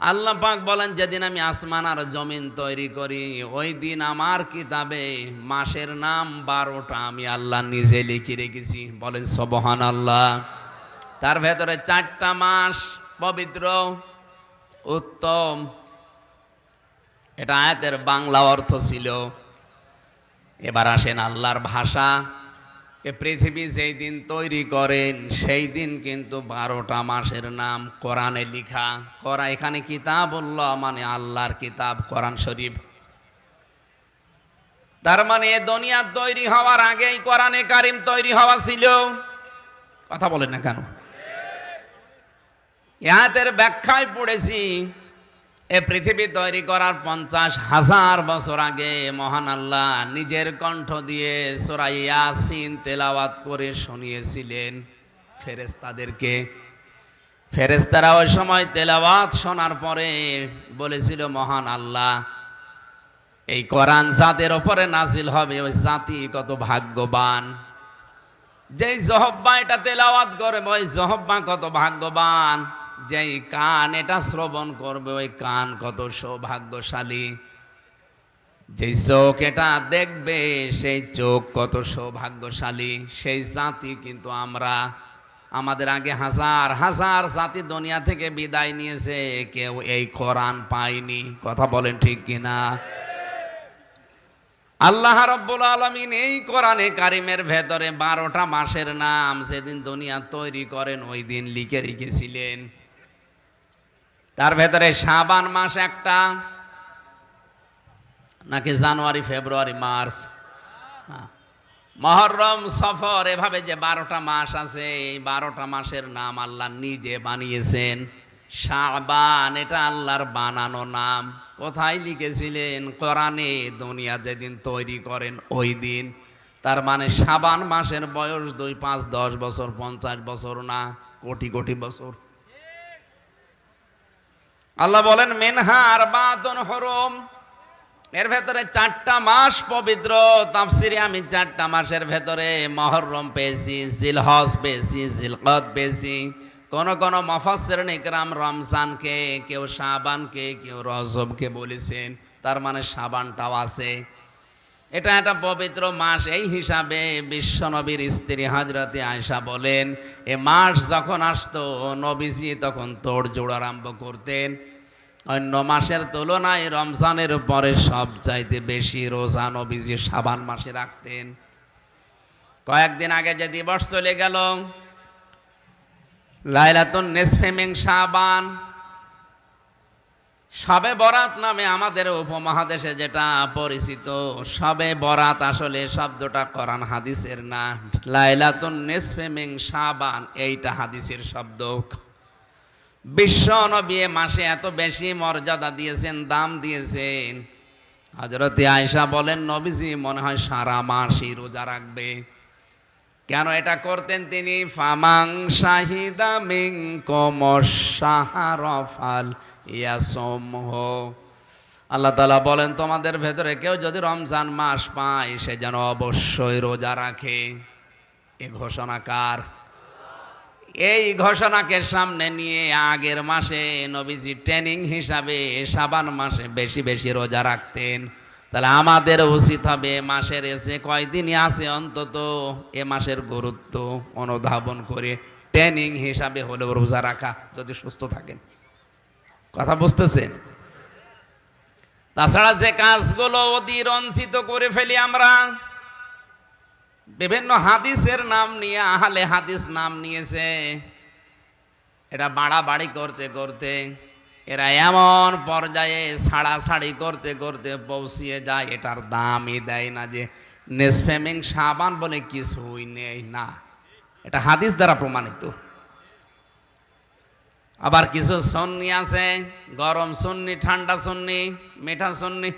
আল্লাহ পাক বলেন, যেদিন আমি আসমান আর জমিন তৈরি করি, ওই দিন আমার কিতাবে মাসের নাম বারোটা আমি আল্লাহ নিজে লিখে রেখেছি। বলেন সবহান আল্লাহ তার ভেতরে চারটা মাস পবিত্র, উত্তম। এটা আয়াতের বাংলা অর্থ ছিল। এবার আসেন আল্লাহর ভাষা। এ পৃথিবী যেই দিন তৈরি করেন, সেই দিন কিন্তু বারোটা মাসের নাম কোরআনে লিখা। করা এখানে কিতাবুল্লাহ মানে আল্লাহর কিতাব, কোরআন শরীফ। তার মানে এ দুনিয়া তৈরি হওয়ার আগেই কোরআনে কারিম তৈরি হওয়া ছিল। কথা বলেন না কেন? ইয়াতের ব্যাখ্যায় পড়েছি এ পৃথিবী তৈরি করার পঞ্চাশ হাজার বছর আগে মহান আল্লাহ নিজের কণ্ঠ দিয়ে সোরাই ইয়াসিন তেলাওয়াত করে শুনিয়েছিলেন। ফেরেস্তাদেরকে ফেরেস্তারা ওই সময় তেলাওয়াত শোনার পরে বলেছিল, মহান আল্লাহ, এই কোরআন জাতের ওপরে নাজিল হবে, ওই জাতি কত ভাগ্যবান। যেই জহব্বা এটা তেলাওয়াত করে, ওই জহব্বা কত ভাগ্যবান। যেই কান, এটা শ্রবণ করবে, ওই কান কত সৌভাগ্যশালী। যেই চোখ এটা দেখবে, সেই চোখ কত সৌভাগ্যশালী। সেই জাতি কিন্তু আমরা। আমাদের আগে হাজার হাজার জাতি দুনিয়া থেকে বিদায় নিয়েছে, কেউ এই কোরআন পায়নি। কথা বলেন ঠিক কিনা? আল্লাহ রব্বুল আলমিন এই কোরআনে কারিমের ভেতরে বারোটা মাসের নাম সেদিন দুনিয়া তৈরি করেন, ওই দিন লিখে রেখেছিলেন। তার ভেতরে সাবান মাস একটা, নাকি জানুয়ারি, ফেব্রুয়ারি, মার্চ? মহরম, সফর, এভাবে যে বারোটা মাস আছে, এই বারোটা মাসের নাম আল্লাহ নিজে বানিয়েছেন। শাবান, এটা আল্লাহর বানানো নাম। কোথায় লিখেছিলেন? কোরআনে, দুনিয়া যেদিন তৈরি করেন, ওই দিন। তার মানে সাবান মাসের বয়স দুই, পাঁচ, দশ বছর, পঞ্চাশ বছর না, কোটি কোটি বছর। আল্লাহ বলেন, মেনহা আর বাতন হরম। এর ভেতরে চারটা মাস পবিত্র। তাফসিরে আমি চারটা মাসের ভেতরে মহরম পেয়েছি, জিলহজ পেয়েছি জিলকত পেয়েছি। কোন কোন মফাসের নিকরাম রমজানকে, কেউ শাবানকে, কেউ রজবকে বলেছেন। তার মানে সাবানটাও আছে। এটা একটা পবিত্র মাস। এই হিসাবে বিশ্বনবীর স্ত্রী হজরতে আয়সা বলেন, এ মাস যখন আসতো, নবীজি তখন তোড় জোড় আরম্ভ করতেন। অন্য মাসের তুলনায় রমজানের পরে সব চাইতে বেশি রোজা নবীজি সাবান মাসে রাখতেন। কয়েকদিন আগে যে দিবস চলে গেল, লাইলাতুন নেসফেমিং সাবান সবে বরাত নামে আমাদের উপমহাদেশে যেটা পরিচিত, সবে বরাত আসলে শব্দটা কোরআন হাদিসের না। লাইলাতুন সাবান এইটা হাদিসের শব্দ। বিশ্ব নবী মাসে এত বেশি মর্যাদা দিয়েছেন, দাম দিয়েছেন। হজরতে আয়সা বলেন, নবীজি মনে হয় সারা মাসই রোজা রাখবে। কেন এটা করতেন তিনি? ফামাং শাহিদা মিং কমসাহারফাল ইয়াসমহ। আল্লাহ তালা বলেন, তোমাদের ভেতরে কেউ যদি রমজান মাস পায়, সে যেন অবশ্যই রোজা রাখে। এ ঘোষণা কার? এই ঘোষণাকে সামনে নিয়ে আগের মাসে নবীজি ট্রেনিং হিসাবে সাবান মাসে বেশি বেশি রোজা রাখতেন। তাহলে আমাদের উচিত হবে এ মাসের এসে কয়দিনই আছে অন্তত এ মাসের গুরুত্ব অনুধাবন করে ট্রেনিং হিসাবে হলেও রোজা রাখা, যদি সুস্থ থাকেন। কথা বুঝতেছেন? তাছাড়া যে কাজগুলো অতিরঞ্চিত করে ফেলি আমরা, বিভিন্ন হাদিসের নাম নিয়ে, আহলে হাদিস নাম নিয়েছে। এটা বাড়াবাড়ি করতে করতে এরা এমন পর্যায়ে ছাড়াছাড়ি করতে করতে পৌঁছিয়ে যায়, এটার দামই দেয় না যে নেসফেমিং সাবান বলে কিছুই নেই না। এটা হাদিস দ্বারা প্রমাণিত। আবার কিছু সন্নি আছে, গরম সন্নি, ঠান্ডা সন্নি, মিঠা সন্নি।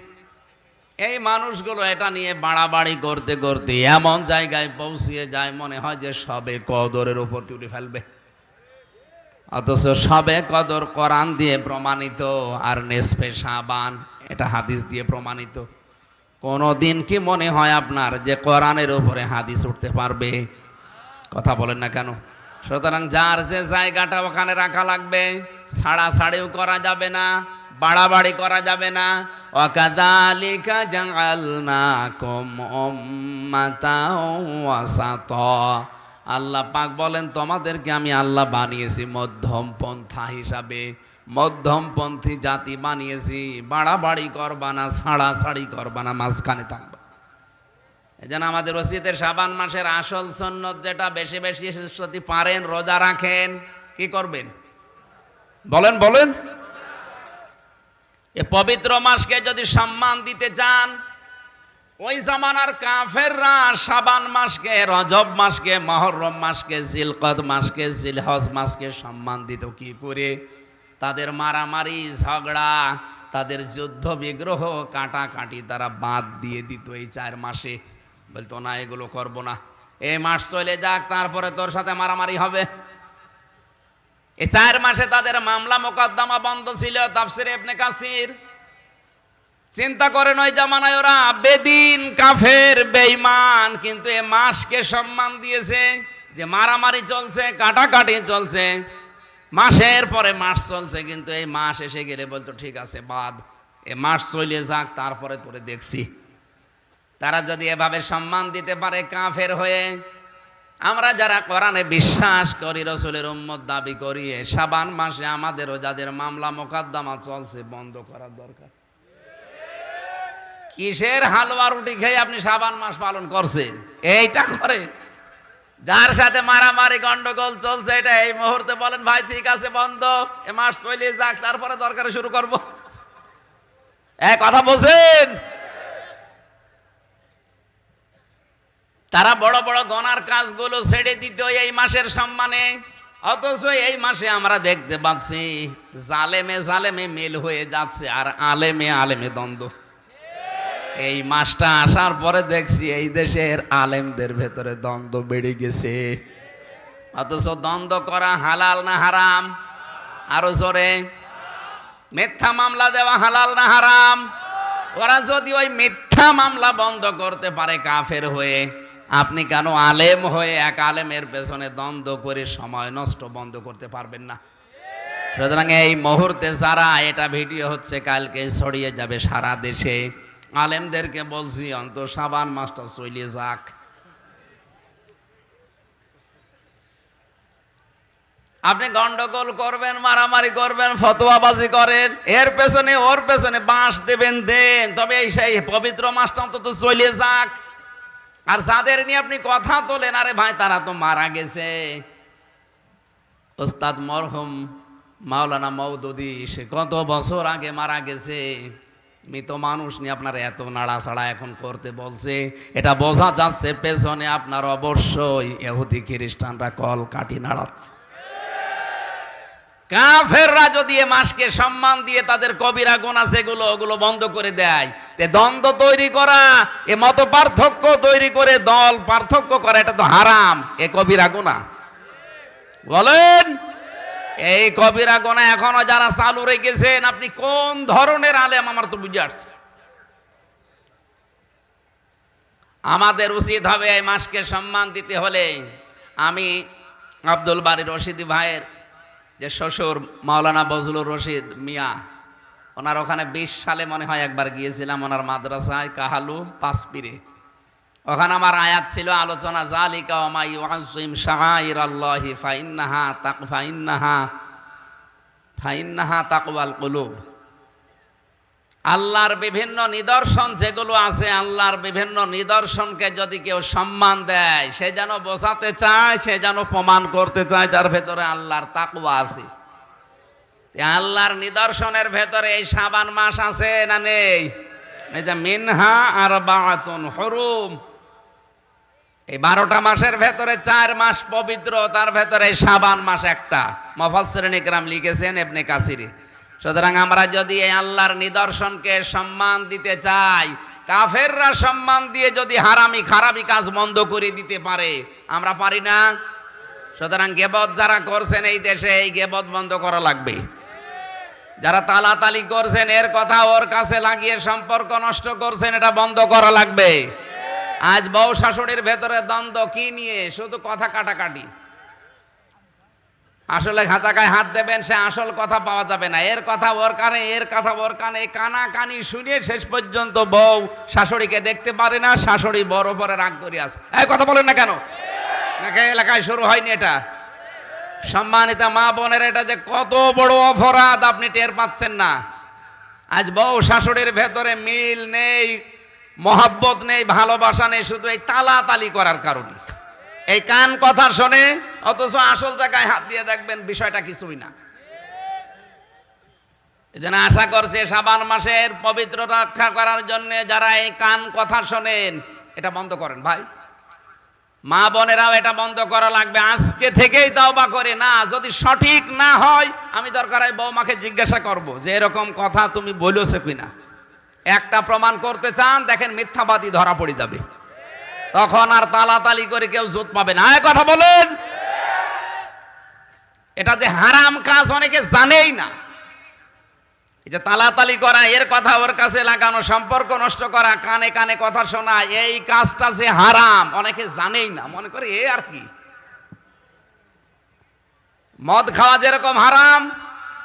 এই মানুষগুলো এটা নিয়ে বাড়াবাড়ি করতে করতে এমন জায়গায় পৌঁছিয়ে যায়, মনে হয় যে সবে কদরের উপর তুলে ফেলবে। অথচ সবে কদর কোরআন দিয়ে প্রমাণিত আর নেসফে সাবান এটা হাদিস দিয়ে প্রমাণিত। কোনো দিন কি মনে হয় আপনার যে কোরআনের উপরে হাদিস উঠতে পারবে? কথা বলেন না কেন? সুতরাং যার যে জায়গাটা ওখানে রাখা লাগবে ছাড়াছাড়িও করা যাবে না, বাড়াবাড়ি করা যাবে না। ওয়াকাদালিকা জাআলনাকুম উম্মাতাও ওয়াসাতা। আল্লাহ পাক বলেন, তোমাদেরকে আমি আল্লাহ বানিয়েছি মধ্যম পন্থা হিসাবে। মধ্যমপন্থী জাতি বানিয়েছি, বাড়াবাড়ি করবা না, ছাড়াছাড়ি করবা না, মাঝখানে থাকবা। এই জন্য আমাদের ওসিদের সাবান মাসের আসল সন্ন্যত যেটা, বেশি বেশি যদি পারেন, রোজা রাখেন, কি করবেন? বলেন বলেন। এ পবিত্র মাসকে যদি সম্মান দিতে চান ওই জামানার কাফেররা সাবান মাসকে, রজব মাসকে, মহরম মাসকে জিলকদ মাসকে, জিলহজ মাসকে সম্মান দিত কি করে? তাদের মারামারি, ঝগড়া, তাদের যুদ্ধ বিগ্রহ কাটাকাটি তারা বাদ দিয়ে দিত এই চার মাসে। বলতো, না, এগুলো করব না। এই মাস চলে যাক, তারপরে তোর সাথে মারামারি হবে। এই চার মাসে তাদের মামলা মোকদ্দমা বন্ধ ছিল, তাফসির ইবনে কাসির। চিন্তা করেন ওই জামানায় ওরা, বেদিন কাফের, বেঈমান, কিন্তু এ মাসকে সম্মান দিয়েছে যে মারামারি চলছে, কাটাকাটি চলছে। মাসের পরে মাস চলছে, কিন্তু এই মাস এসে গেলে বলতো, ঠিক আছে, বাদ। এ মাস চলে যাক, তারপরে তোরে দেখছি। তারা যদি এভাবে সম্মান দিতে পারে কাফের হয়ে, আমরা যারা কোরআনে বিশ্বাস করি, রসুলের উম্মত দাবি করি সাবান মাসে আমাদেরও যাদের মামলা মোকদ্দমা চলছে, বন্ধ করার দরকার। কিসের হালুয়া রুটি খেয়ে আপনি সাবান মাস পালন করছেন? এইটা করে যার সাথে মারামারি গন্ডগোল চলছে, এটা এই মুহূর্তে বলেন, ভাই, ঠিক আছে, বন্ধ। এ মাস চলে যাক, তারপরে দরকারে শুরু করব। এক কথা বলছেন? তারা বড় বড় গনার কাজগুলো ছেড়ে দিত এই মাসের সম্মানে। অথচ এই মাসে আমরা দেখতে পাচ্ছি, জালেমে জালেমে মেল হয়ে যাচ্ছে, আর আলেমে আলেমে দ্বন্দ্ব। এই মাসটা আসার পরে দেখছি এই দেশের আলেমদের ভেতরে দ্বন্দ্ব বেড়ে গেছে। অথচ দ্বন্দ্ব করা হালাল না হারাম? আরও জোরে। মিথ্যা মামলা দেওয়া হালাল না হারাম? ওরা যদি ওই মিথ্যা মামলা বন্ধ করতে পারে কাফের হয়ে, আপনি কেন আলেম হয়ে এক আলেমের পেছনে দ্বন্দ্ব করে সময় নষ্ট বন্ধ করতে পারবেন না? সুতরাং এই মুহূর্তে যারা, এটা ভিডিও হচ্ছে কালকে ছড়িয়ে যাবে সারা দেশে। আলেমদেরকে বলছি, অন্ত সাবান মাসটা চলিয়ে যাক। আপনি গন্ডগোল করবেন, মারামারি করবেন, ফতোয়াবাজি করেন, এর পেছনে, ওর পেছনে বাঁশ দেবেন, দেন। তবে এই সেই পবিত্র মাসটা অন্তত চলে যাক। আর যাদের নিয়ে আপনি কথা তোলেন, আরে ভাই, তারা তো মারা গেছে। ওস্তাদ মরহম মাওলানা মৌদুদি সে কত বছর আগে মারা গেছে? মৃত মানুষ নিয়ে আপনার এত নাড়াচাড়া এখন করতে বলছে। এটা বোঝা যাচ্ছে পেছনে আপনার অবশ্যই এহুদি খ্রিস্টানরা কল কাটি নাড়াচ্ছে। কাফেররা যদি এ মাসকে সম্মান দিয়ে তাদের কবিরা গোনা যেগুলো ওগুলো বন্ধ করে দেয়, তে দ্বন্দ্ব তৈরি করা, এ মত পার্থক্য তৈরি করে দল পার্থক্য করা, এটা তো হারাম, এ কবিরা গোনা। বলেন এই কবিরা গোনা এখনও যারা চালু রেখেছেন, আপনি কোন ধরনের আলেম আমার তো বুঝে আসছে? আমাদের উচিত হবে এই মাসকে সম্মান দিতে হলে আমি আব্দুল বাড়ির রশিদি ভাইয়ের যে শ্বশুর মাওলানা বজলুর রশিদ মিয়া, ওনার ওখানে বিশ সালে মনে হয় একবার গিয়েছিলাম ওনার মাদ্রাসায়, কাহালু পাঁচপিরে। ওখানে আমার আয়াত ছিল, আলোচনা আল্লাহর বিভিন্ন নিদর্শন যেগুলো আছে, আল্লাহর বিভিন্ন নিদর্শনকে যদি কেউ সম্মান দেয়, সে যেন বোঝাতে চায়, সে যেন প্রমাণ করতে চায়, তার ভেতরে আল্লাহর তাকুয়া আছে। আল্লাহর নিদর্শনের ভেতরে এই সাবান মাস আছে না নেই? মিনহা আর বাতুন হরুম। এই বারোটা মাসের ভেতরে চার মাস পবিত্র, তার ভেতরে সাবান মাস একটা। মফাসের নিকরাম লিখেছেন এমনি কাসিরি। সুতরাং আমরা যদি এই আল্লাহর নিদর্শনকে সম্মান দিতে চাই, কাফেররা সম্মান দিয়ে যদি হারামি, খারাপি কাজ বন্ধ করে দিতে পারে, আমরা পারি না? সুতরাং গেবত যারা করছেন এই দেশে, এই গেবত বন্ধ করা লাগবে। যারা তালাতালি করছেন, এর কথা ওর কাছে লাগিয়ে সম্পর্ক নষ্ট করছেন, এটা বন্ধ করা লাগবে। আজ বউ শাশুড়ির ভেতরে দ্বন্দ্ব, কি নিয়ে? শুধু কথা কাটাকাটি। আসলে খাতাকায় হাত দেবেন, সে আসল কথা পাওয়া যাবে না। এর কথা ওর কানে, এর কথা ওর কানে কানা কানি শুনিয়ে শেষ পর্যন্ত বউ শাশুড়িকে দেখতে পারে না, শাশুড়ি বড় পরে রাগ করে আসে এই কথা বলেন না কেন? নাকি এলাকায় শুরু হয়নি এটা। সম্মানিতা মা বোনের, এটা যে কত বড় অপরাধ আপনি টের পাচ্ছেন না। আজ বউ শাশুড়ির ভেতরে মিল নেই মহাব্বত নেই, ভালোবাসা নেই, শুধু এই তালাতালি করার কারণে। এই কান কথা শোনে, অথচ আসল জায়গায় হাত দিয়ে দেখবেন বিষয়টা কিছুই না। এজন্য আশা করছে সাবান মাসের পবিত্র রক্ষা করার জন্য যারা এই কান কথা শোনেন, এটা বন্ধ করেন ভাই। মা বোনেরাও এটা বন্ধ করা লাগবে। আজকে থেকেই তাওবা করে, না, যদি সঠিক না হয়, আমি দরকার হয় বৌমাকে জিজ্ঞাসা করব যে এরকম কথা তুমি বলেছ কিনা। একটা প্রমাণ করতে চান, দেখেন মিথ্যাবাদী ধরা পড়ে যাবে। তখন আর তালাতালি করে কেউ জোত পাবে না। কথা বলেন। এটা যে হারাম কাজ অনেকে জানেই না। এই যে তালাতালি করা, এর কথা ওর কাছে লাগানো, সম্পর্ক নষ্ট করা, কানে কানে কথা শোনা, এই কাজটা যে হারাম, অনেকে জানেই না। মনে করে এ আর কি? মদ খাওয়া যেরকম হারাম,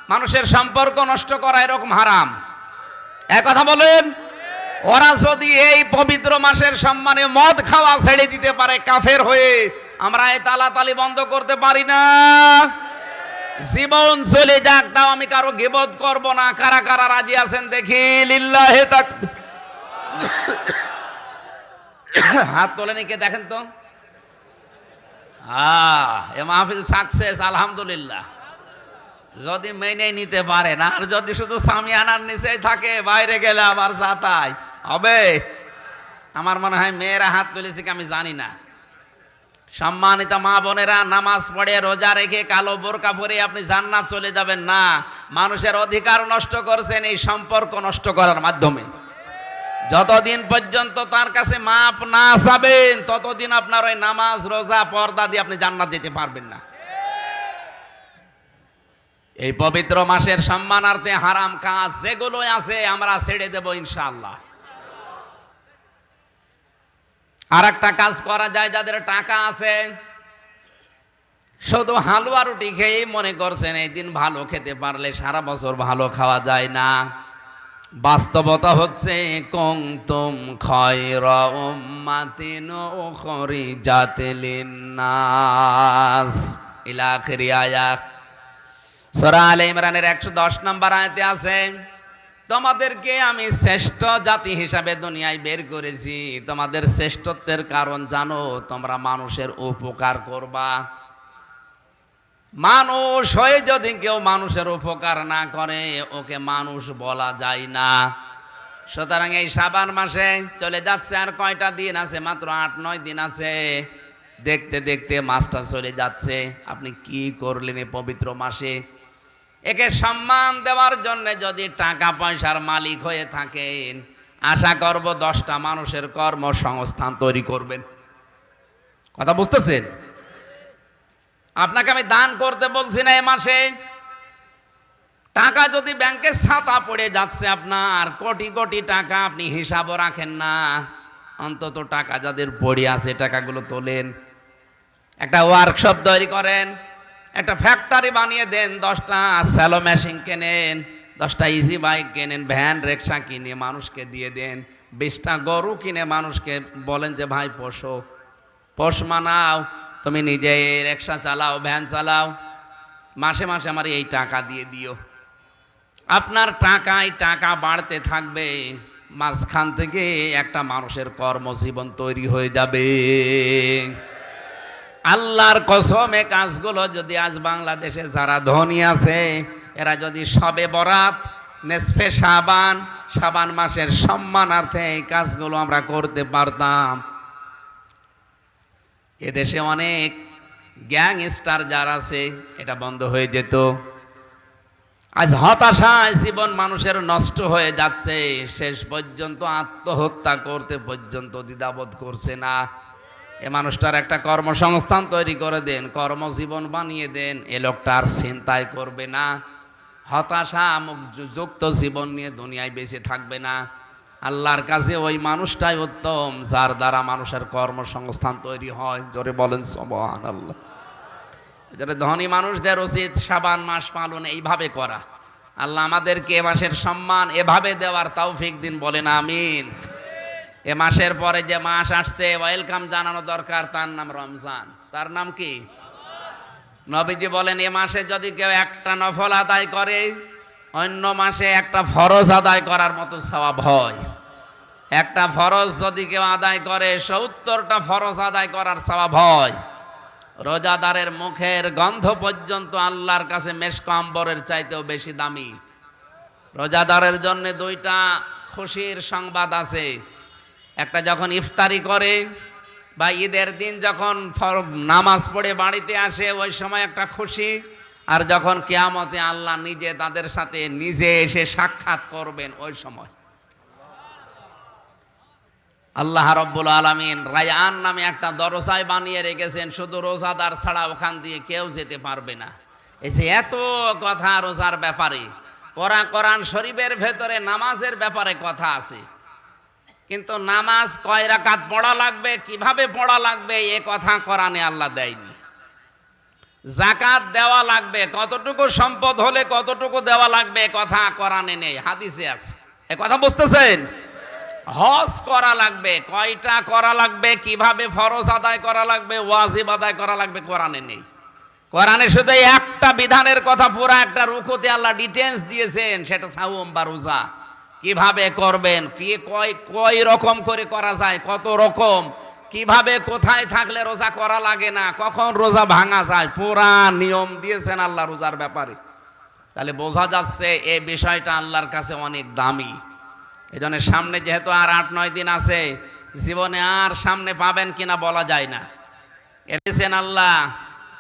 মানুষের সম্পর্ক নষ্ট করা এরকম হারাম। কথা বলেন, ওরা যদি এই পবিত্র মাসের সম্মানে মদ খাওয়া ছেড়ে দিতে পারে কাফের হয়ে, আমরা এই তালাতালি বন্ধ করতে পারি না। জীবন চলে যাক, তাও আমি কারও গেবত করব না। কারা কারা রাজি আছেন দেখি? লিল্লাহে তাক হাত তোলেনি কে দেখেন তো। আহ, এ মাহফিল সাকসেস আলহামদুলিল্লাহ। যদি মেনে নিতে পারে না, আর যদি শুধু সামিয়ানার নিচেই থাকে, বাইরে গেলে আবার যাতাই হবে? আমার মনে হয় মেয়েরা হাত তুলেছে কি আমি জানি না। সম্মানিত মা বোনেরা, নামাজ পড়ে, রোজা রেখে কালো বোরকা পরে আপনি জান্নাত চলে যাবেন না। মানুষের অধিকার নষ্ট করছেন এই সম্পর্ক নষ্ট করার মাধ্যমে। যতদিন পর্যন্ত তার কাছে মাপ না চাবেন, ততদিন আপনার ওই নামাজ, রোজা, পর্দা দিয়ে আপনি জান্নাত যেতে পারবেন না। এই পবিত্র মাসের সম্মানার্থে হারাম কাজ যেগুলো আছে আমরা ছেড়ে দেব ইনশাআল্লাহ। আর একটা কাজ করা যায়, যাদের টাকা আছে, শুধু হালুয়া রুটি খেয়েই মনে করছেন, এই দিন ভালো খেতে পারলে সারা বছর ভালো খাওয়া যায় না। বাস্তবতা হচ্ছে কং তুম খয়র উম্মাতিন জাতিলিন নাস ইলা আয়াত। সূরা আলে ইমরানের 110 নম্বর আয়াতে আছে, তোমাদেরকে আমি শ্রেষ্ঠ জাতি হিসাবে দুনিয়ায় বের করেছি। তোমাদের শ্রেষ্ঠত্বের কারণ জানো, তোমরা মানুষের উপকার করবা। মানুষ হয়ে যদি কেউ মানুষের উপকার না করে, ওকে মানুষ বলা যায় না। সুতরাং এই সাবান মাসে চলে যাচ্ছে আর কয়টা দিন আছে? মাত্র আট, নয় দিন আছে। দেখতে দেখতে মাসটা চলে যাচ্ছে। আপনি কি করলেন এই পবিত্র মাসে? একে সম্মান দেওয়ার জন্য যদি টাকা পয়সার মালিক হয়ে থাকেন, আশা করব দশটা মানুষের কর্মসংস্থান তৈরি করবেন। কথা বুঝতেছেন? আপনাকে আমি দান করতে বলছি না এ মাসে। টাকা যদি ব্যাংকে ছাতা পড়ে যাচ্ছে আপনার, কোটি কোটি টাকা আপনি হিসাবও রাখেন না। অন্তত টাকা যাদের পড়ে আছে, টাকাগুলো তোলেন। একটা ওয়ার্কশপ তৈরি করেন। একটা ফ্যাক্টরি বানিয়ে দেন, দশটা স্যালো মেশিন কেনেন, দশটা ইজি বাইক কেনেন ভ্যান রিক্সা কিনে মানুষকে দিয়ে দেন, বিশটা গরু কিনে মানুষকে বলেন যে, ভাই, পোষো, পোষ মানাও, তুমি নিজে রিক্সা চালাও ভ্যান চালাও, মাসে মাসে আমার এই টাকা দিয়ে দিও। আপনার টাকায় টাকা বাড়তে থাকবে, মাঝখান থেকে একটা মানুষের কর্মজীবন তৈরি হয়ে যাবে। আল্লাহর কসমে কাজগুলো যদি আজ বাংলাদেশে যারা ধনী আছে, এরা যদি সবে বরাত, নেসফে সাবান সাবান মাসের সম্মানার্থে এই কাজগুলো আমরা করতে পারতাম। এদেশে অনেক গ্যাং স্টার যারা আছে, এটা বন্ধ হয়ে যেত। আজ হতাশায় জীবন মানুষের নষ্ট হয়ে যাচ্ছে, শেষ পর্যন্ত আত্মহত্যা করতে পর্যন্ত দ্বিধাবোধ করছে না। এ মানুষটার একটা কর্মসংস্থান তৈরি করে দেন, কর্মজীবন বানিয়ে দেন, এ লোকটা আর চিন্তাই করবে না। হতাশা যুক্ত জীবন নিয়ে দুনিয়ায় বেঁচে থাকবে না। আল্লাহর কাছে ওই মানুষটাই উত্তম, যার দ্বারা মানুষের কর্মসংস্থান তৈরি হয়। জোরে বলেন সবহান আল্লাহ এজন্য ধনী মানুষদের উচিত সাবান মাস পালন এইভাবে করা। আল্লাহ আমাদেরকে এ মাসের সম্মান এভাবে দেওয়ার তৌফিক দিন, বলেন আমিন। এ মাসের পরে যে মাস আসছে, ওয়েলকাম জানানো দরকার, তার নাম রমজান। তার নাম কি? নবীজি বলেন, এ মাসে যদি কেউ একটা নফল আদায় করে, অন্য মাসে একটা ফরজ আদায় করার মতো স্বভাব হয়। একটা ফরজ যদি কেউ আদায় করে, সত্তরটা ফরজ আদায় করার স্বভাব হয়। রোজাদারের মুখের গন্ধ পর্যন্ত আল্লাহর কাছে মেশকাম্বরের চাইতেও বেশি দামি। রোজাদারের জন্য দুইটা খুশির সংবাদ আছে। একটা যখন ইফতারি করে বা ঈদের দিন যখন নামাজ পড়ে বাড়িতে আসে, ওই সময় একটা খুশি। আর যখন কেয়ামতে আল্লাহ নিজে তাদের সাথে নিজে এসে সাক্ষাৎ করবেন ওই সময়। আল্লাহ রব্বুল আলমিন রায়ান নামে একটা দরসায় বানিয়ে রেখেছেন, শুধু রোজাদার ছাড়া ওখান দিয়ে কেউ যেতে পারবে না। এই যে এত কথা রোজার ব্যাপারে পড়া কোরআন শরীফের ভেতরে নামাজের ব্যাপারে কথা আছে। কিন্তু নামাজ কয় রাকাত পড়া লাগবে? কীভাবে পড়া লাগবে? এ কথা কোরআনে আল্লাহ দেয়নি। জাকাত দেওয়া লাগবে, কতটুকু সম্পদ হলে কতটুকু দেওয়া লাগবে? কথা কোরআনে নেই, হাদিসে আছে। এ কথা বুঝতেছেন? হজ করা লাগবে, কয়টা করা লাগবে? কীভাবে ফরজ আদায় করা লাগবে? ওয়াজিব আদায় করা লাগবে? কোরআনে নেই। কোরআনে শুধু একটা বিধানের কথা, পুরো একটা রুকুতে আল্লাহ ডিটেলস দিয়েছেন, সেটা সাউম বা রোজা। কীভাবে করবেন? কি কয় কয় রকম করে করা যায়? কত রকম? কীভাবে কোথায় থাকলে রোজা করা লাগে না? কখন রোজা ভাঙা যায়? পুরা নিয়ম দিয়েছেন আল্লাহ রোজার ব্যাপারে। তাহলে বোঝা যাচ্ছে এই বিষয়টা আল্লাহর কাছে অনেক দামি। এই জন্য সামনে যেহেতু আর আট, নয় দিন আছে, জীবনে আর সামনে পাবেন কিনা বলা যায় না। এনেছেন আল্লাহ,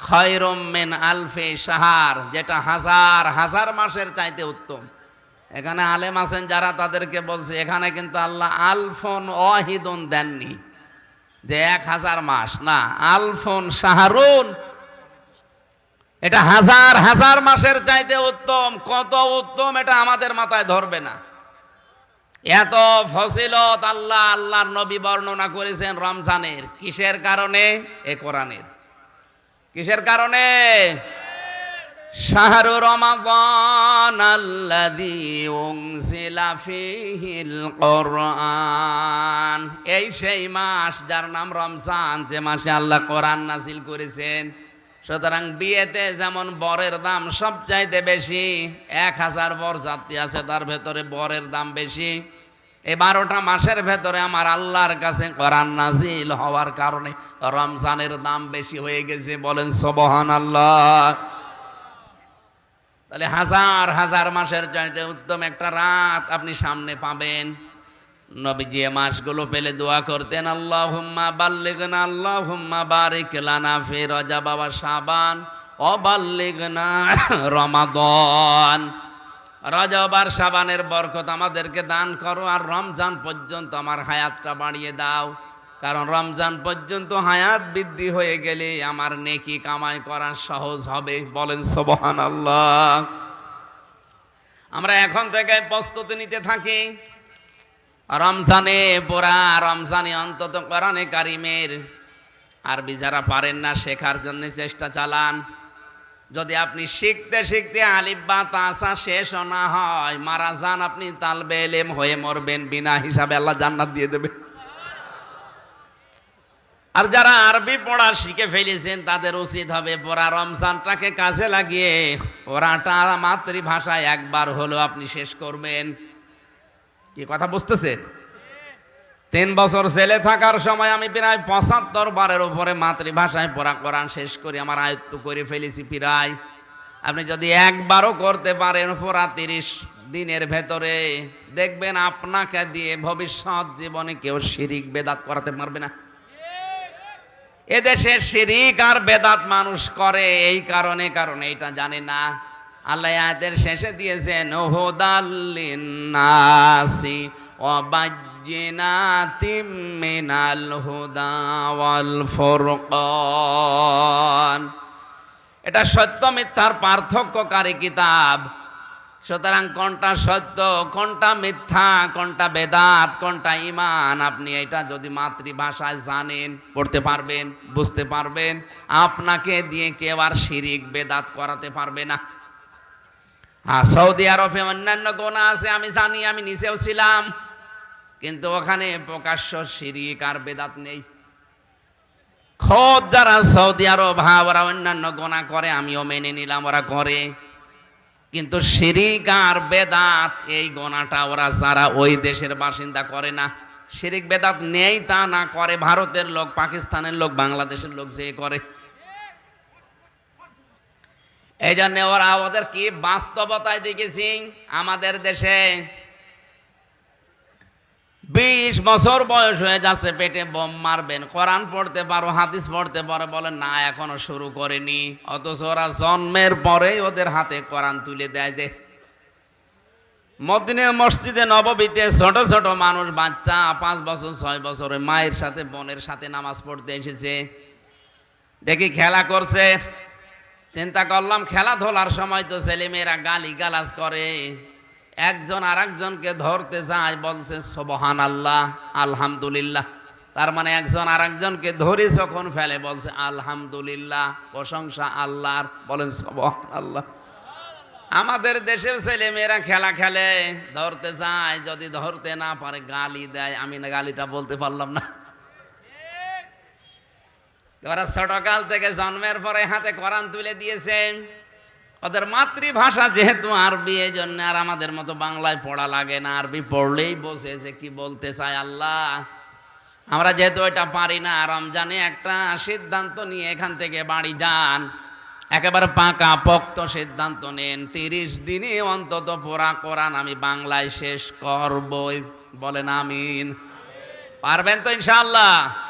খয়রম মেন আলফে সাহার যেটা হাজার হাজার মাসের চাইতে উত্তম। এখানে আলেম আছেন যারা, তাদেরকে বলছে, এখানে কিন্তু আল্লাহ আলফন অহিদুন দেননি, যে এক হাজার মাস। না, আলফন সাহারুন এটা হাজার হাজার মাসের চাইতে উত্তম। কত উত্তম এটা আমাদের মাথায় ধরবে না। এত ফসিলত আল্লাহ, আল্লাহর নবী বর্ণনা করেছেন রমজানের। কিসের কারণে? এ কোরআনের। কিসের কারণে? শাহরু রমাদান আল্লাযী উনজিলা ফীহিল কোরআন। এই সেই মাস যার নাম রমজান, যে মাসে আল্লাহ কোরআন নাজিল করেছেন। সুতরাং বিয়েতে যেমন বরের দাম সবচাইতে বেশি, এক হাজার বর যাত্রী আছে, তার ভেতরে বরের দাম বেশি। এই বারোটা মাসের ভেতরে আমার আল্লাহর কাছে কোরআন নাজিল হওয়ার কারণে রমজানের দাম বেশি হয়ে গেছে। বলেন সবহান আল্লাহ তাহলে হাজার হাজার মাসের চাইতে উত্তম একটা রাত আপনি সামনে পাবেন। নবীজি মাসগুলো পেলে দোয়া করতেন আল্লাহ হুম্মা বাল্লিগনা আল্লাহ হুম্মা বারিক লানা ফি রজা বাবা সাবান অবাল্লিগনা রমাদন। রজব আর সাবানের বরকত আমাদেরকে দান করো আর রমজান পর্যন্ত আমার হায়াতটা বাড়িয়ে দাও। কারণ রমজান পর্যন্ত হায়াত বৃদ্ধি হয়ে গেলে আমার নেকি কামাই করা সহজ হবে। বলেন সবহান আল্লাহ আমরা এখন থেকে প্রস্তুতি নিতে থাকি। রমজানে পোড়া রমজানে অন্তত কোরআনে কারিমের আরবি যারা পারেন না, শেখার জন্য চেষ্টা চালান। যদি আপনি শিখতে শিখতে আলিফ বা তাসা শেষ না হয়, মারা যান, আপনি তালবে এলেম হয়ে মরবেন, বিনা হিসাবে আল্লাহ জান্নাত দিয়ে দেবে। আর যারা আরবি পড়া শিখে ফেলেছেন, তাদের উচিত হবে পড়া। রমজানটাকে কাজে লাগিয়ে পড়াটা মাতৃভাষায় একবার হলো আপনি শেষ করবেন। কি কথা বুঝতেছে? তিন বছর ছেলে থাকার সময় আমি প্রায় পঁচাত্তর বারের উপরে মাতৃভাষায় পড়া, কোরআন শেষ করি আমার আয়ত্ত করে ফেলেছি প্রায়। আপনি যদি একবারও করতে পারেন পুরা তিরিশ দিনের ভেতরে, দেখবেন আপনাকে দিয়ে ভবিষ্যৎ জীবনে কেউ শিরিক বেদাত করাতে পারবে না। এদেশে শিরিক আর বেদাত মানুষ করে, এই কারণে কারণে এটা জানে না। আল্লাহ আয়াতের শেষে দিয়েছেন হুদাল্লিন নাসি ওয়াবাজ্জিনাতিম মিনাল হুদা ওয়াল ফুরকান। এটা সত্য মিথ্যার পার্থক্যকারী কিতাব। সুতরাং কোনটা সত্য, কোনটা মিথ্যা, কোনটা বেদাত, কোনটা ইমান আপনি এটা যদি মাতৃভাষায় জানেন, পড়তে পারবেন, বুঝতে পারবেন, আপনাকে দিয়ে কেউ আর শিরিক, বেদাত করাতে পারবে না। আর সৌদি আরবে অন্যান্য গোনা আছে, আমি জানি, আমি নিজেও ছিলাম, কিন্তু ওখানে প্রকাশ্য শিরিক আর বেদাত নেই। খোদ যারা সৌদি আরব হ্যাঁ ওরা অন্যান্য গোনা করে, আমিও মেনে নিলাম, ওরা করে। কিন্তু শিরিক আর বেদাত, এই গোনাটা ওরা যারা ওই দেশের বাসিন্দা করে না, শিরিক বেদাত নেই তা না করে ভারতের লোক, পাকিস্তানের লোক, বাংলাদেশের লোক যে করে। এই জন্য ওরা ওদের কি বাস্তবতায় দেখেছি? আমাদের দেশে বিশ বছর বয়স হয়ে যাচ্ছে, পেটে বোম মারবেন। কোরআন পড়তে পারো, হাদিস পড়তে পারো, বলে, না, এখনও শুরু করেনি। অথচ ওরা জন্মের পরেই ওদের হাতে কোরআন তুলে দেয় দে মদিনের মসজিদে নববীতে ছোট ছোট মানুষ, বাচ্চা, পাঁচ বছর, ছয় বছরের মায়ের সাথে, বোনের সাথে নামাজ পড়তে এসেছে। দেখি খেলা করছে। চিন্তা করলাম, খেলাধুলার সময় তো ছেলেমেয়েরা গালি গালাজ করে। একজন আর একজনকে ধরতে যায়, বলছে সোবহান আল্লাহ আলহামদুলিল্লাহ। তার মানে একজন আর একজনকে ধরে যখন ফেলে, বলছে, আলহামদুলিল্লাহ, প্রশংসা আল্লাহর। বলেন সোবহান আল্লাহ আমাদের দেশের ছেলে মেয়েরা খেলা খেলে, ধরতে যায়, যদি ধরতে না পারে, গালি দেয়। আমি না গালিটা বলতে পারলাম না। ওরা ছোটকাল থেকে জন্মের পরে হাতে কোরআন তুলে দিয়েছে ওদের মাতৃভাষা যেহেতু আরবি এই জন্য আর আমাদের মতো বাংলায় পড়া লাগে না। আরবি পড়লেই বসে বসেছে কি বলতে চায় আল্লাহ। আমরা যেহেতু এটা পারি না, রমজানে একটা সিদ্ধান্ত নিয়ে এখান থেকে বাড়ি যান। একেবারে পাকা পক্ত সিদ্ধান্ত নেন। তিরিশ দিনে অন্তত পোড়া কোরআন আমি বাংলায় শেষ করবই। বলেন আমিন। পারবেন তো ইনশাআল্লাহ?